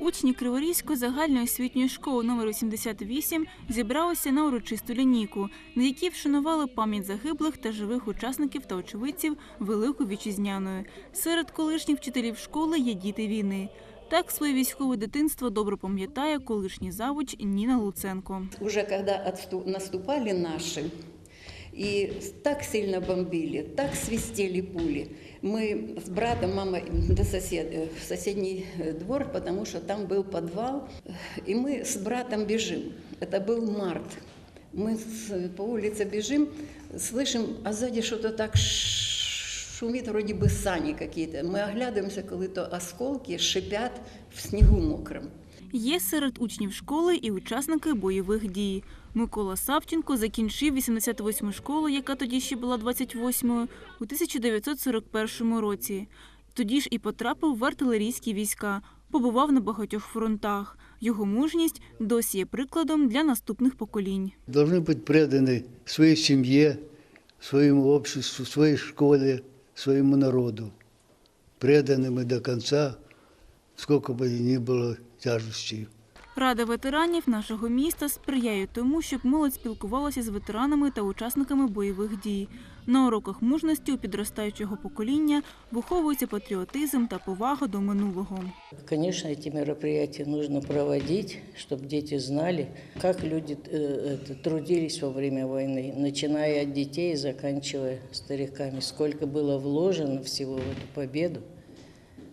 Учні Криворізької загальної освітньої школи номер 88 зібралися на урочисту лінійку, на якій вшанували пам'ять загиблих та живих учасників та очевидців Великої вітчизняної. Серед колишніх вчителів школи є діти війни. Так своє військове дитинство добре пам'ятає колишній завуч Ніна Луценко. Уже отсту- наступали наши, и так сильно бомбили, так свистели пули. Мы с братом, мама до соседа, в соседний э, двор, потому что там был подвал, и мы с братом бежим. Это был март. Мы с- по улице бежим, слышим, а сзади что-то так ш- шумит, вроде бы сани какие-то. Мы оглядываемся, коли то осколки шипят в снегу мокром. Є серед учнів школи і учасники бойових дій. Микола Савченко закінчив 88-му школу, яка тоді ще була 28-ю, у 1941 році. Тоді ж і потрапив в артилерійські війська, побував на багатьох фронтах. Його мужність досі є прикладом для наступних поколінь. должны быть преданы своей семье, своему обществу, своей школе, своему народу. Преданными до конца, сколько бы ни было тяжестей. Рада ветеранів нашого міста сприяє тому, щоб молодь спілкувалася з ветеранами та учасниками бойових дій. На уроках мужності у підростаючого покоління виховується патріотизм та повага до минулого. Конечно, эти мероприятия нужно проводить, чтобы дети знали, как люди э, это, трудились во время войны, начиная от детей и заканчивая стариками, сколько было вложено всего в эту победу,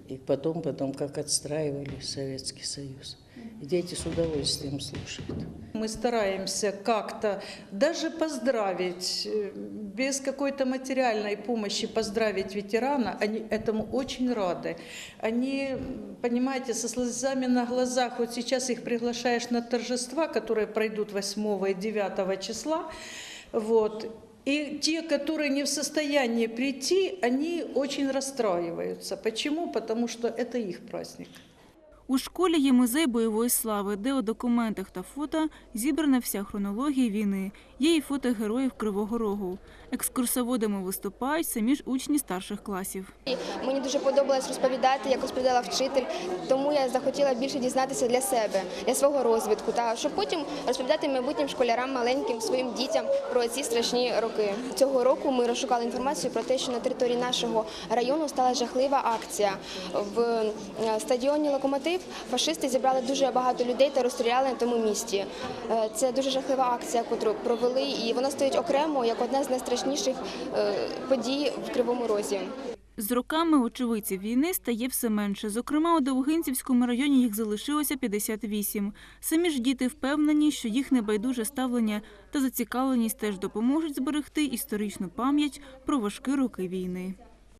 И потом, потом как отстраивали Советский Союз. Дети с удовольствием слушают. Мы стараемся как-то даже поздравить, э, без какой-то материальной помощи поздравить ветерана. Они этому очень рады. Они, понимаете, со слезами на глазах, вот сейчас их приглашаешь на торжества, которые пройдут 8 и 9 числа, вот, и те, которые не в состоянии прийти, они очень расстраиваются. Почему? Потому что это их праздник. У школі є музей бойової слави, де у документах та фото зібрана вся хронологія війни. Є і фото героїв Кривого Рогу. Екскурсоводами виступають самі ж учні старших класів. Мені дуже подобалось розповідати, як розповідала вчитель, тому я захотіла більше дізнатися для себе, для свого розвитку, та щоб потім розповідати майбутнім школярам, маленьким своїм дітям про ці страшні роки. Цього року ми розшукали інформацію про те, що на території нашого району стала жахлива акція. В е, стадіоні Локомотив фашисти зібрали дуже багато людей та розстріляли на тому місті. Е, Це дуже жахлива акція, яку провели, і вона стоїть окремо як одна з найстрашніших е, подій в Кривому Розі. З роками очевидців війни стає все менше. Зокрема, у Довгинцівському районі їх залишилося 58. Самі ж діти впевнені, що їх небайдуже ставлення та зацікавленість теж допоможуть зберегти історичну пам'ять про важкі роки війни.